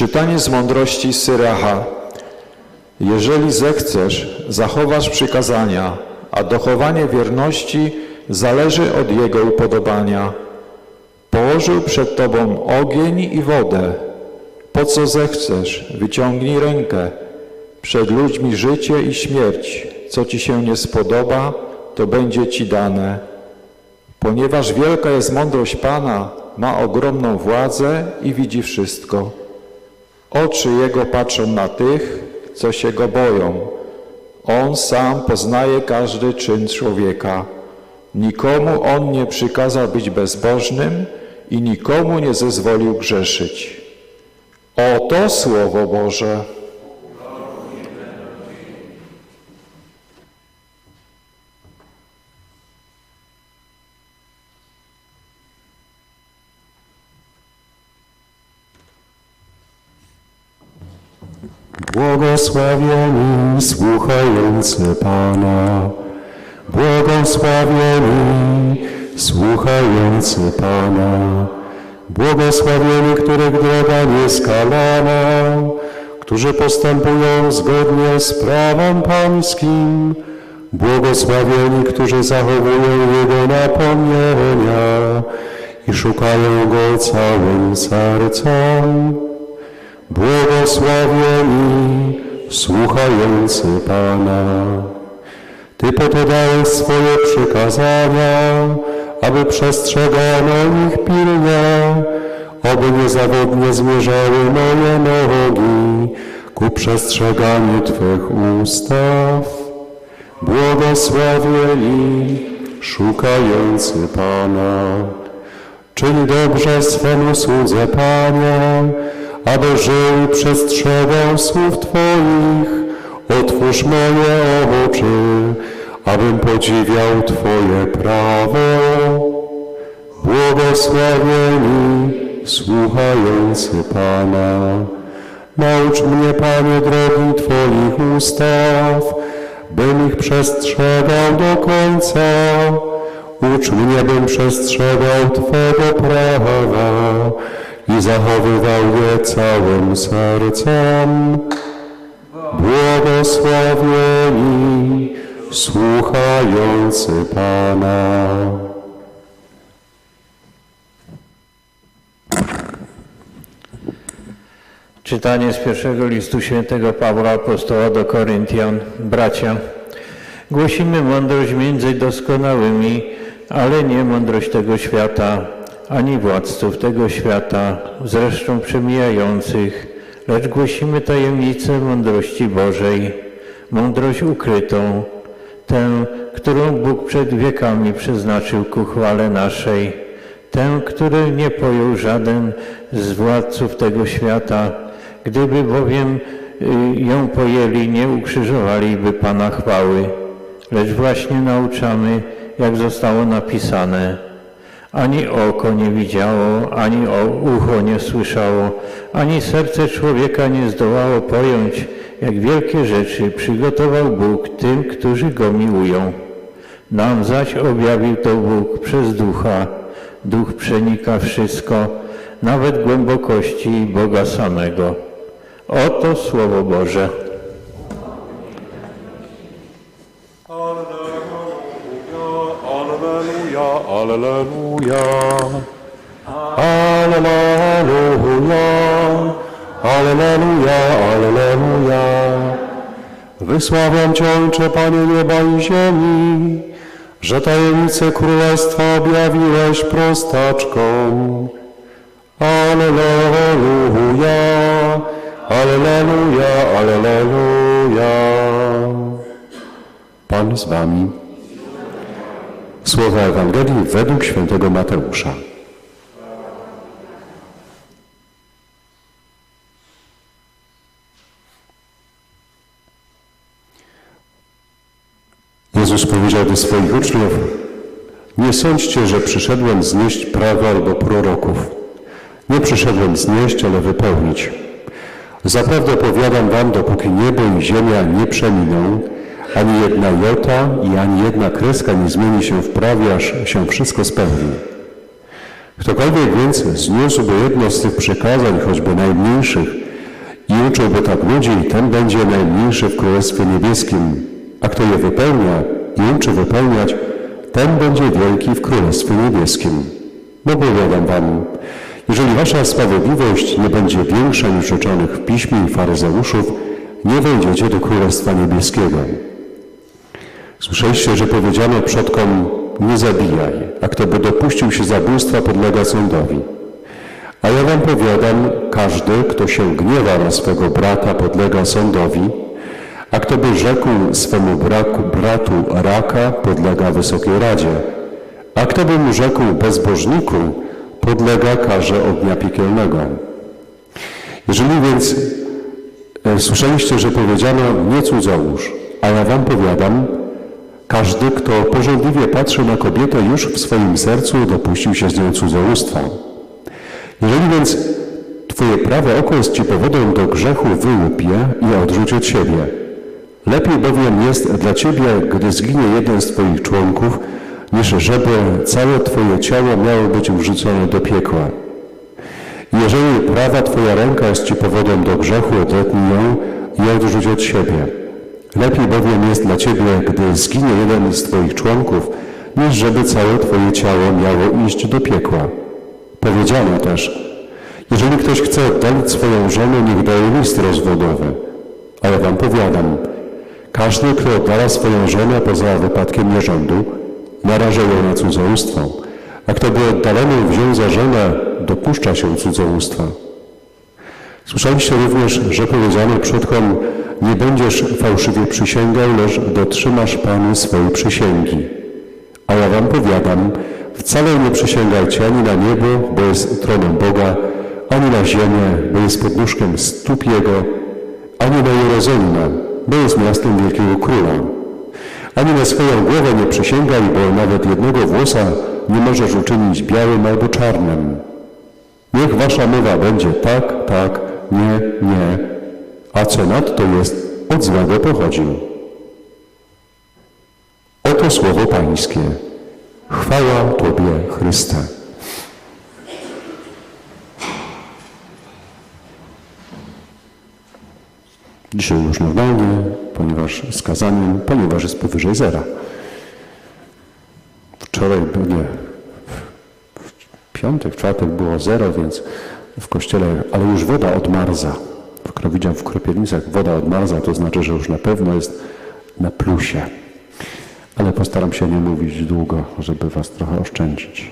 Czytanie z mądrości Syracha. Jeżeli zechcesz, zachowasz przykazania, a dochowanie wierności zależy od jego upodobania. Położył przed tobą ogień i wodę. Po co zechcesz, wyciągnij rękę. Przed ludźmi życie i śmierć. Co ci się nie spodoba, to będzie ci dane. Ponieważ wielka jest mądrość Pana, ma ogromną władzę i widzi wszystko. Oczy Jego patrzą na tych, co się Go boją. On sam poznaje każdy czyn człowieka. Nikomu On nie przykazał być bezbożnym i nikomu nie zezwolił grzeszyć. Oto Słowo Boże. Błogosławieni słuchający Pana, błogosławieni słuchający Pana, błogosławieni, których droga nieskalana, którzy postępują zgodnie z prawem Pańskim, błogosławieni, którzy zachowują Jego napomnienia i szukają Go całym sercem. Błogosławieni słuchający Pana. Ty po to dałeś swoje przykazania, aby przestrzegano ich pilnie, oby niezawodnie zmierzały moje nogi ku przestrzeganiu Twych ustaw. Błogosławieni szukający Pana. Czyń dobrze swemu słudze, Panie, aby żył przestrzegał słów Twoich. Otwórz moje oczy, abym podziwiał Twoje prawo. Błogosławieni słuchający Pana. Naucz mnie, Panie, drogi Twoich ustaw, bym ich przestrzegał do końca. Ucz mnie, bym przestrzegał Twego prawa i zachowywał je całym sercem. Błogosławieni słuchający Pana. Czytanie z pierwszego listu świętego Pawła Apostoła do Koryntian. Bracia, głosimy mądrość między doskonałymi, ale nie mądrość tego świata, ani władców tego świata, zresztą przemijających, lecz głosimy tajemnicę mądrości Bożej, mądrość ukrytą, tę, którą Bóg przed wiekami przeznaczył ku chwale naszej, tę, której nie pojął żaden z władców tego świata, gdyby bowiem y, ją pojęli, nie ukrzyżowaliby Pana chwały, lecz właśnie nauczamy, jak zostało napisane. Ani oko nie widziało, ani ucho nie słyszało, ani serce człowieka nie zdołało pojąć, jak wielkie rzeczy przygotował Bóg tym, którzy Go miłują. Nam zaś objawił to Bóg przez Ducha. Duch przenika wszystko, nawet głębokości Boga samego. Oto Słowo Boże. Alleluja, alleluja, alleluja, alleluja. Wysławiam Cię, Ojcze, Panie nieba i ziemi, że tajemnice Królestwa objawiłeś prostaczkom. Alleluja, alleluja, alleluja. Pan z Wami. Słowa Ewangelii według świętego Mateusza. Jezus powiedział do swoich uczniów, nie sądźcie, że przyszedłem znieść prawo albo proroków. Nie przyszedłem znieść, ale wypełnić. Zaprawdę powiadam wam, dopóki niebo i ziemia nie przeminą, ani jedna jota i ani jedna kreska nie zmieni się w prawie, aż się wszystko spełni. Ktokolwiek więc zniósłby jedno z tych przekazań, choćby najmniejszych, i uczyłby tak ludzi, ten będzie najmniejszy w Królestwie Niebieskim, a kto je wypełnia i uczy wypełniać, ten będzie wielki w Królestwie Niebieskim. Bo powiadam wam, jeżeli wasza sprawiedliwość nie będzie większa niż uczonych w piśmie i faryzeuszów, nie wejdziecie do Królestwa Niebieskiego. Słyszeliście, że powiedziano przodkom, nie zabijaj, a kto by dopuścił się zabójstwa, podlega sądowi. A ja wam powiadam, każdy, kto się gniewa na swego brata, podlega sądowi, a kto by rzekł swemu braku, bratu raka, podlega Wysokiej Radzie, a kto by mu rzekł bezbożniku, podlega karze ognia piekielnego. Jeżeli więc e, słyszeliście, że powiedziano nie cudzołóż, a ja wam powiadam, każdy, kto pożądliwie patrzy na kobietę, już w swoim sercu dopuścił się z nią cudzołóstwa. Jeżeli więc Twoje prawe oko jest Ci powodem do grzechu, wyłup je i odrzuć od siebie. Lepiej bowiem jest dla Ciebie, gdy zginie jeden z Twoich członków, niż żeby całe Twoje ciało miało być wrzucone do piekła. Jeżeli prawa Twoja ręka jest Ci powodem do grzechu, odetnij ją i odrzuć od siebie. Lepiej bowiem jest dla Ciebie, gdy zginie jeden z Twoich członków, niż żeby całe Twoje ciało miało iść do piekła. Powiedziano też, jeżeli ktoś chce oddalić swoją żonę, niech daje list rozwodowy. A ja wam powiadam, każdy, kto oddala swoją żonę poza wypadkiem nierządu, naraża ją na cudzołóstwo, a kto by oddaloną wziął za żonę, dopuszcza się cudzołóstwa. Słyszeliście również, że powiedziano przodkom, nie będziesz fałszywie przysięgał, lecz dotrzymasz Panu swojej przysięgi. A ja wam powiadam, wcale nie przysięgajcie ani na niebo, bo jest tronem Boga, ani na ziemię, bo jest podnóżkiem stóp Jego, ani na Jerozolimę, bo jest miastem Wielkiego Króla. Ani na swoją głowę nie przysięgaj, bo nawet jednego włosa nie możesz uczynić białym albo czarnym. Niech wasza mowa będzie tak, tak, nie, nie, a co nadto jest, od złego pochodzi. Oto słowo Pańskie. Chwała Tobie, Chryste. Dzisiaj już normalnie, ponieważ skazaniem, ponieważ jest powyżej zera. Wczoraj, nie, w piątek, w czwartek było zero, więc w kościele, ale już woda odmarza. Widziałem w Kropielnicach woda odmarza, to znaczy, że już na pewno jest na plusie. Ale postaram się nie mówić długo, żeby was trochę oszczędzić.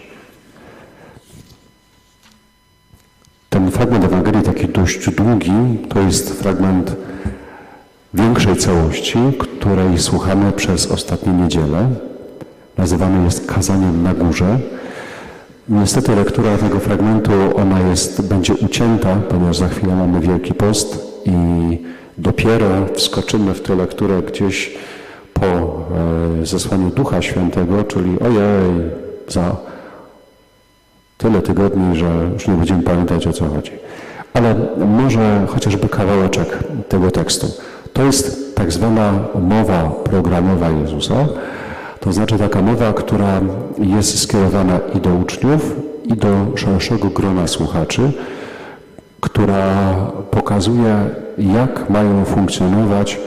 Ten fragment Ewangelii, taki dość długi, to jest fragment większej całości, której słuchamy przez ostatnie niedzielę. Nazywany jest kazaniem na górze. Niestety lektura tego fragmentu, ona jest, będzie ucięta, ponieważ za chwilę mamy Wielki Post i dopiero wskoczymy w tę lekturę gdzieś po e, zesłaniu Ducha Świętego, czyli ojej, za tyle tygodni, że już nie będziemy pamiętać o co chodzi. Ale może chociażby kawałeczek tego tekstu. To jest tak zwana mowa programowa Jezusa, to znaczy taka mowa, która jest skierowana i do uczniów, i do szerszego grona słuchaczy, która pokazuje, jak mają funkcjonować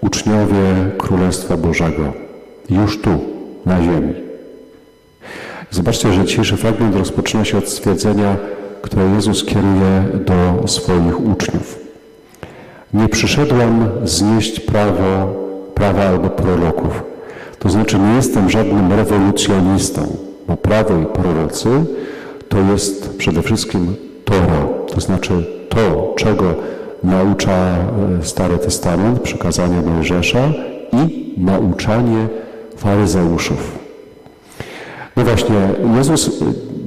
uczniowie Królestwa Bożego już tu, na ziemi. Zobaczcie, że dzisiejszy fragment rozpoczyna się od stwierdzenia, które Jezus kieruje do swoich uczniów. Nie przyszedłem znieść prawo, prawa albo proroków. To znaczy nie jestem żadnym rewolucjonistą, bo prawo i prorocy to jest przede wszystkim Tora, to znaczy to, czego naucza e, Stary Testament, przykazania Mojżesza i nauczanie faryzeuszów. No właśnie, Jezus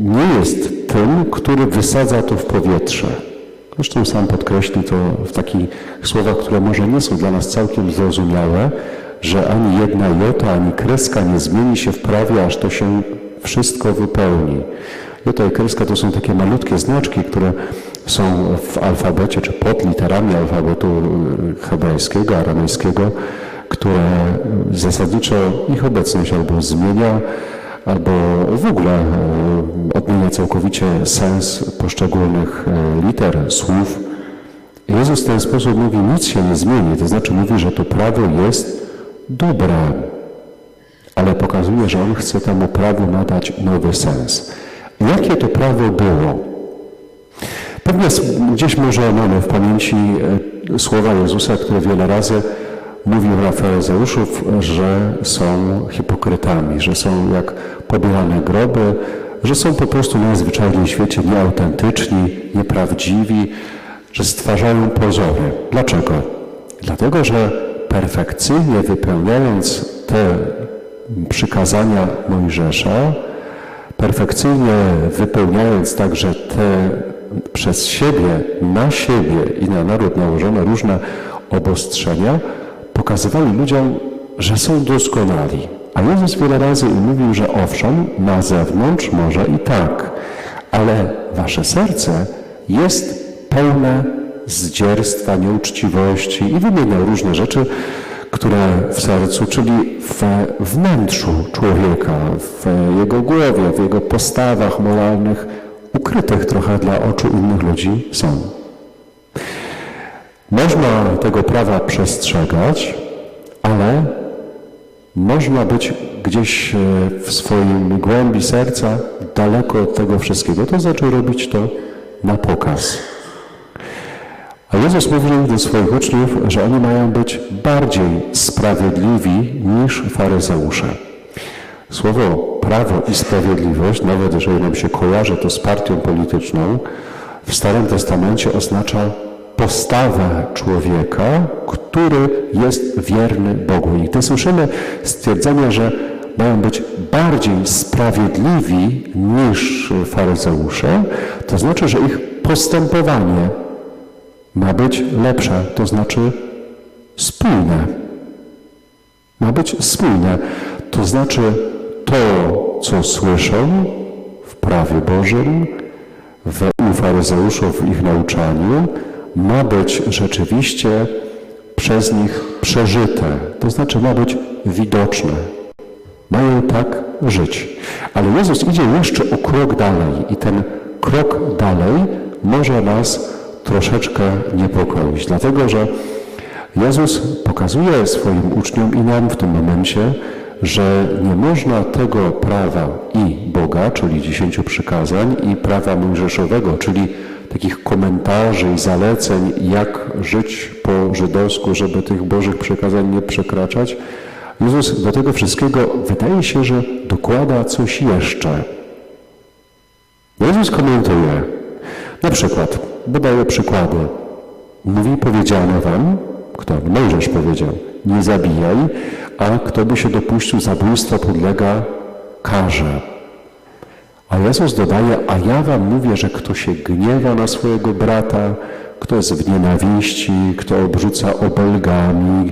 nie jest tym, który wysadza to w powietrze. Zresztą sam podkreśli to w takich słowach, które może nie są dla nas całkiem zrozumiałe, że ani jedna jota, ani kreska nie zmieni się w prawie, aż to się wszystko wypełni. Jota i kreska to są takie malutkie znaczki, które są w alfabecie, czy pod literami alfabetu hebrajskiego, aramejskiego, które zasadniczo ich obecność albo zmienia, albo w ogóle e, odmienia całkowicie sens poszczególnych e, liter, słów Jezus w ten sposób mówi, nic się nie zmieni, to znaczy mówi, że to prawo jest dobre, ale pokazuje, że On chce temu prawu nadać nowy sens. Jakie to prawo było? Pewnie gdzieś może mamy w pamięci e, słowa Jezusa, które wiele razy mówił na faryzeuszów, że są hipokrytami, że są jak pobierane groby, że są po prostu najzwyczajniej w świecie nieautentyczni, nieprawdziwi, że stwarzają pozory. Dlaczego? Dlatego, że perfekcyjnie wypełniając te przykazania Mojżesza, perfekcyjnie wypełniając także te przez siebie, na siebie i na naród nałożone różne obostrzenia, pokazywali ludziom, że są doskonali. A Jezus wiele razy mówił, że owszem, na zewnątrz może i tak, ale wasze serce jest pełne zdzierstwa, nieuczciwości i wymieniał różne rzeczy, które w sercu, czyli w wnętrzu człowieka, w jego głowie, w jego postawach moralnych, ukrytych trochę dla oczu innych ludzi są. Można tego prawa przestrzegać, ale można być gdzieś e, w swoim głębi serca daleko od tego wszystkiego. To znaczy robić to na pokaz. A Jezus mówił do swoich uczniów, że oni mają być bardziej sprawiedliwi niż faryzeusze. Słowo prawo i sprawiedliwość, nawet jeżeli nam się kojarzy to z partią polityczną, w Starym Testamencie oznacza postawę człowieka, który jest wierny Bogu. I gdy słyszymy stwierdzenie, że mają być bardziej sprawiedliwi niż faryzeusze, to znaczy, że ich postępowanie ma być lepsze, to znaczy spójne. Ma być spójne, to znaczy to, co słyszą w prawie Bożym, w, u faryzeuszów w ich nauczaniu, ma być rzeczywiście przez nich przeżyte, to znaczy ma być widoczne. Mają tak żyć. Ale Jezus idzie jeszcze o krok dalej i ten krok dalej może nas troszeczkę niepokoić, dlatego że Jezus pokazuje swoim uczniom i nam w tym momencie, że nie można tego prawa i Boga, czyli dziesięciu przykazań, i prawa mojżeszowego, czyli takich komentarzy i zaleceń, jak żyć po żydowsku, żeby tych Bożych przykazań nie przekraczać. Jezus do tego wszystkiego wydaje się, że dokłada coś jeszcze. Jezus komentuje, na przykład, podaje przykłady. Mówi, powiedziano wam, kto? Mojżesz powiedział, nie zabijaj, a kto by się dopuścił zabójstwa, podlega karze. A Jezus dodaje, a ja wam mówię, że kto się gniewa na swojego brata, kto jest w nienawiści, kto obrzuca obelgami,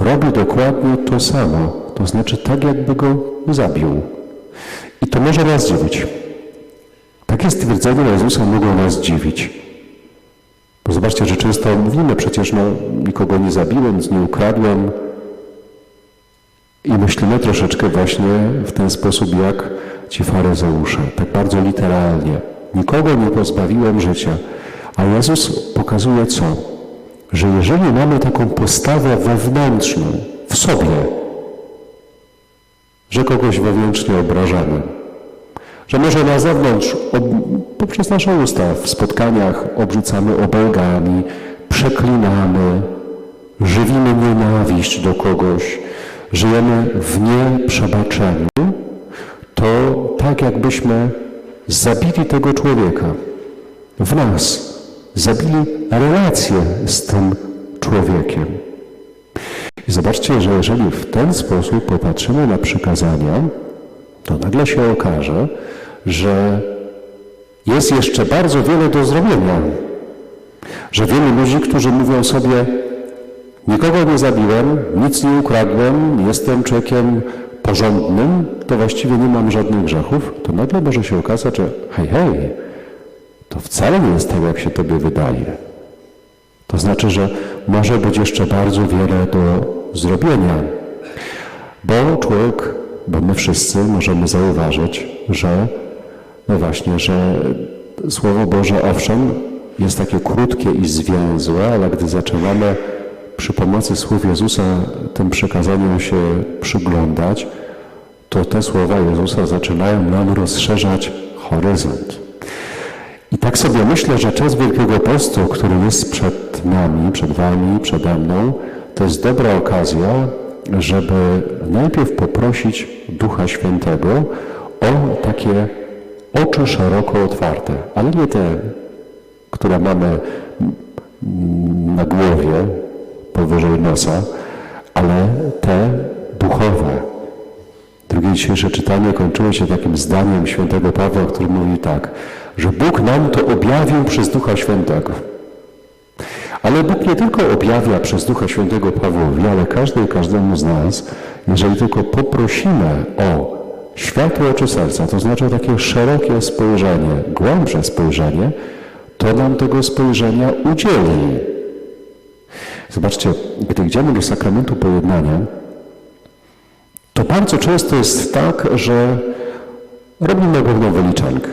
robi dokładnie to samo. To znaczy tak, jakby go zabił. I to może nas dziwić. Takie stwierdzenia Jezusa mogą nas dziwić. Bo zobaczcie, że często mówimy przecież, no nikogo nie zabiłem, nie ukradłem. I myślimy troszeczkę właśnie w ten sposób jak ci faryzeusze, tak bardzo literalnie. Nikogo nie pozbawiłem życia. A Jezus pokazuje co? Że jeżeli mamy taką postawę wewnętrzną w sobie, że kogoś wewnętrznie obrażamy, że może na zewnątrz, poprzez nasze usta, w spotkaniach obrzucamy obelgami, przeklinamy, żywimy nienawiść do kogoś, żyjemy w nieprzebaczeniu, to tak jakbyśmy zabili tego człowieka w nas, zabili relację z tym człowiekiem. I zobaczcie, że jeżeli w ten sposób popatrzymy na przykazania, to nagle się okaże, że jest jeszcze bardzo wiele do zrobienia. Że wielu ludzi, którzy mówią sobie, nikogo nie zabiłem, nic nie ukradłem, jestem człowiekiem porządnym, to właściwie nie mam żadnych grzechów, to nagle może się okazać, że hej, hej, to wcale nie jest tak, jak się tobie wydaje. To znaczy, że może być jeszcze bardzo wiele do zrobienia, bo człowiek, bo my wszyscy możemy zauważyć, że no właśnie, że Słowo Boże owszem jest takie krótkie i zwięzłe, ale gdy zaczynamy przy pomocy słów Jezusa tym przekazaniom się przyglądać, to te słowa Jezusa zaczynają nam rozszerzać horyzont. I tak sobie myślę, że czas Wielkiego Postu, który jest przed nami, przed Wami, przede mną, to jest dobra okazja, żeby najpierw poprosić Ducha Świętego o takie oczy szeroko otwarte, ale nie te, które mamy na głowie, powyżej nosa, ale te duchowe. Drugie dzisiejsze czytanie kończyło się takim zdaniem świętego Pawła, który mówi tak, że Bóg nam to objawił przez Ducha Świętego. Ale Bóg nie tylko objawia przez Ducha Świętego Pawłowi, ale każdy i każdemu z nas, jeżeli tylko poprosimy o światło oczy serca, to znaczy takie szerokie spojrzenie, głębsze spojrzenie, to nam tego spojrzenia udzieli. Zobaczcie, gdy idziemy do sakramentu pojednania, to bardzo często jest tak, że robimy pewną wyliczankę.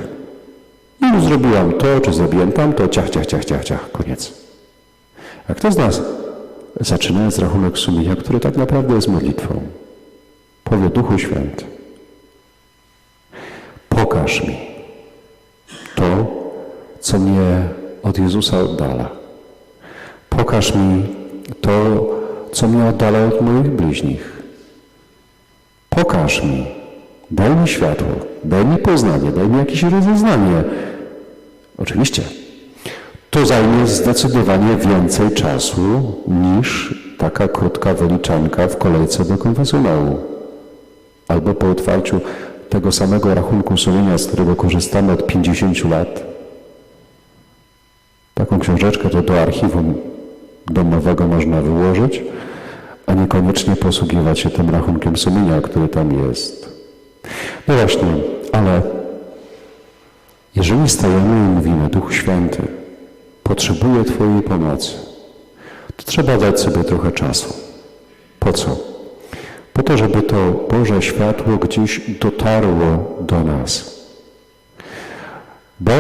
Już zrobiłam to, czy zrobiłem tamto, ciach, ciach, ciach, ciach, ciach, koniec. A kto z nas, zaczynając rachunek sumienia, który tak naprawdę jest modlitwą, powie Duchu Święty, pokaż mi to, co mnie od Jezusa oddala. Pokaż mi to, co mnie oddala od moich bliźnich. Pokaż mi, daj mi światło, daj mi poznanie, daj mi jakieś rozeznanie. Oczywiście, to zajmie zdecydowanie więcej czasu niż taka krótka wyliczanka w kolejce do konfesjonału. Albo po otwarciu tego samego rachunku sumienia, z którego korzystamy od 50 lat. Taką książeczkę to do archiwum domowego można wyłożyć, a niekoniecznie posługiwać się tym rachunkiem sumienia, który tam jest. No właśnie, ale jeżeli stajemy i mówimy, Duch Święty, potrzebuję Twojej pomocy, to trzeba dać sobie trochę czasu. Po co? Po to, żeby to Boże światło gdzieś dotarło do nas. Bo,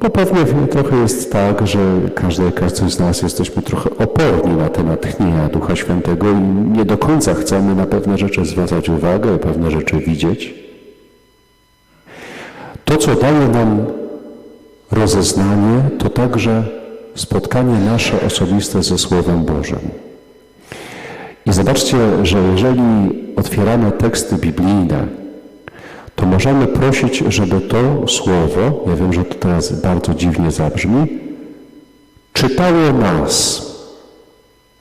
bo pewnie trochę jest tak, że każdy, każdy z nas jesteśmy trochę oporni na te natchnienia Ducha Świętego i nie do końca chcemy na pewne rzeczy zwracać uwagę, pewne rzeczy widzieć. To, co daje nam rozeznanie, to także spotkanie nasze osobiste ze Słowem Bożym. Zobaczcie, że jeżeli otwieramy teksty biblijne, to możemy prosić, żeby to słowo, ja wiem, że to teraz bardzo dziwnie zabrzmi, czytało nas.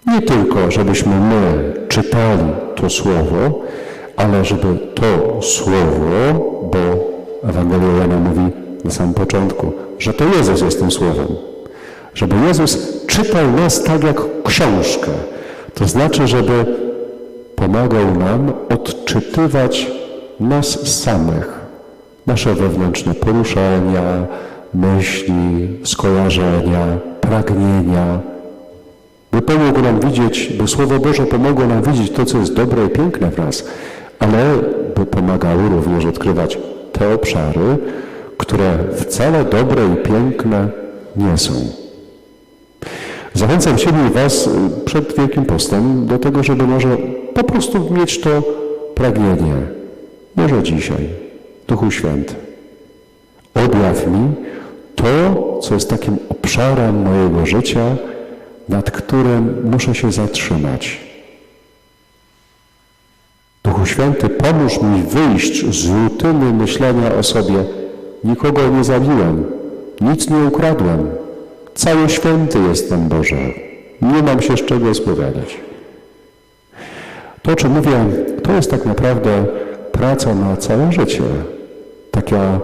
Nie tylko, żebyśmy my czytali to słowo, ale żeby to słowo, bo Ewangelia Jana mówi na samym początku, że to Jezus jest tym słowem. Żeby Jezus czytał nas tak jak książkę. To znaczy, żeby pomagał nam odczytywać nas samych, nasze wewnętrzne poruszenia, myśli, skojarzenia, pragnienia. By pomógł nam widzieć, by Słowo Boże pomogło nam widzieć to, co jest dobre i piękne w nas, ale by pomagało również odkrywać te obszary, które wcale dobre i piękne nie są. Zachęcam siebie i Was przed Wielkim Postem do tego, żeby może po prostu mieć to pragnienie. Może dzisiaj, Duchu Święty, objaw mi to, co jest takim obszarem mojego życia, nad którym muszę się zatrzymać. Duchu Święty, pomóż mi wyjść z rutyny myślenia o sobie. Nikogo nie zabiłem, nic nie ukradłem. Cały święty jestem Boże. Nie mam się z czego spowiadać. To, o czym mówię, to jest tak naprawdę praca na całe życie. Taka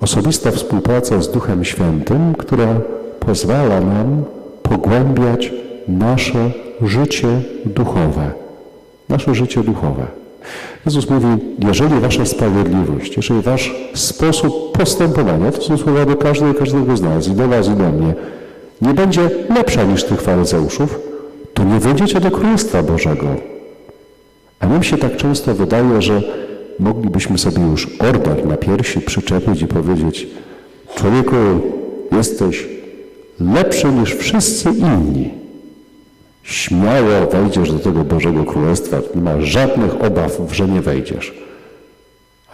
osobista współpraca z Duchem Świętym, która pozwala nam pogłębiać nasze życie duchowe. Nasze życie duchowe. Jezus mówi, jeżeli wasza sprawiedliwość, jeżeli wasz sposób postępowania, to są słowa do każdego i każdego z nas, i do was, i do mnie, nie będzie lepsza niż tych faryzeuszów, to nie wejdziecie do Królestwa Bożego. A nam się tak często wydaje, że moglibyśmy sobie już order na piersi przyczepić i powiedzieć człowieku, jesteś lepsze niż wszyscy inni. Śmiało wejdziesz do tego Bożego Królestwa, nie ma żadnych obaw, że nie wejdziesz.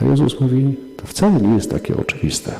A Jezus mówi, to wcale nie jest takie oczywiste.